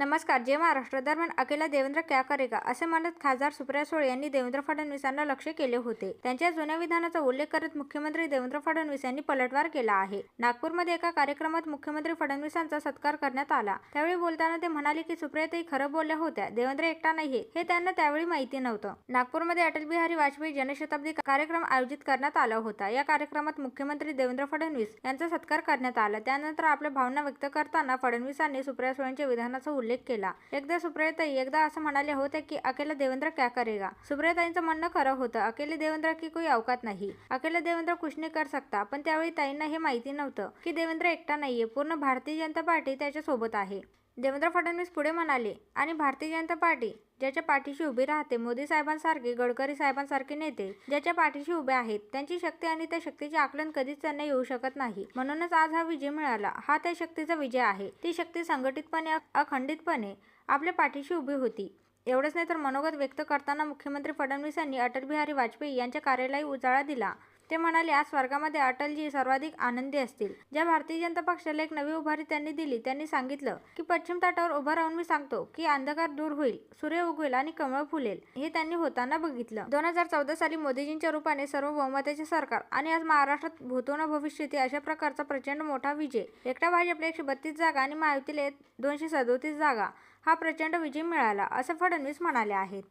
नमस्कार जय महाराष्ट्र दरम्यान अकेला देवेंद्र क्या करेगा असे म्हणत खासदार सुप्रिया सुळे यांनी देवेंद्र फडणवीसांना लक्ष केले होते. त्यांच्या जुन्या विधानाचा उल्लेख करत मुख्यमंत्री देवेंद्र फडणवीस यांनी पलटवार केला आहे. नागपूरमध्ये एका कार्यक्रमात मुख्यमंत्री फडणवीसांचा सत्कार करण्यात आला. त्यावेळी बोलताना ते म्हणाले की सुप्रियाताई खरं बोलल्या होत्या. देवेंद्र एकटा नाहीये. हे त्यांना त्यावेळी माहिती नव्हतं. नागपूरमध्ये अटल बिहारी वाजपेयी जनशताब्दी कार्यक्रम आयोजित करण्यात आला होता. या कार्यक्रमात मुख्यमंत्री देवेंद्र फडणवीस यांचा सत्कार करण्यात आला. त्यानंतर आपल्या भावना व्यक्त करताना फडणवीसांनी सुप्रिया सुळेंच्या विधानाचा उल्लेख केला. एकदा सुप्रियाताई एकदा असं म्हणाले होते की अकेला देवेंद्र क्या करेगा? सुप्रियाताईंचं म्हणणं खरं होतं. अकेले देवेंद्र की कोई अवकात नाही. अकेले देवेंद्र कुछ कर सकता. पण त्यावेळी ताईंना हे माहिती नव्हतं की देवेंद्र एकटा नाहीये. पूर्ण भारतीय जनता पार्टी त्याच्या सोबत आहे. देवेंद्र फडणवीस पुढे म्हणाले आणि भारतीय जनता पार्टी ज्याच्या पाठीशी उभी राहते मोदी साहेबांसारखे गडकरी साहेबांसारखे नेते ज्याच्या पाठीशी उभे आहेत त्यांची शक्ती आणि त्या शक्तीचे आकलन कधीच त्यांना येऊ शकत नाही. म्हणूनच आज हा विजय मिळाला. हा त्या शक्तीचा विजय आहे. ती शक्ती संघटितपणे अखंडितपणे आपल्या पाठीशी उभी होती. एवढंच नाही तर मनोगत व्यक्त करताना मुख्यमंत्री फडणवीस यांनी अटल बिहारी वाजपेयी यांच्या कार्यालयी उजाळा दिला. ते म्हणाले आज स्वर्गामध्ये अटलजी सर्वाधिक आनंदी असतील. ज्या भारतीय जनता पक्षाला एक नवी उभारी त्यांनी दिली त्यांनी सांगितलं की पश्चिम तटावर उभं राहून मी सांगतो की अंधकार दूर होईल सूर्य उगवेल आणि कमळ फुलेल. हे त्यांनी होताना बघितलं. दोन हजार चौदा साली मोदीजींच्या रूपाने सर्व बहुमताचे सरकार आणि आज महाराष्ट्रात भूतोन भविष्यती अशा प्रकारचा प्रचंड मोठा विजय. एकटा भाजपला एकशे बत्तीस जागा आणि महायुतीला दोनशे सदोतीस जागा. हा प्रचंड विजय मिळाला असं फडणवीस म्हणाले आहेत.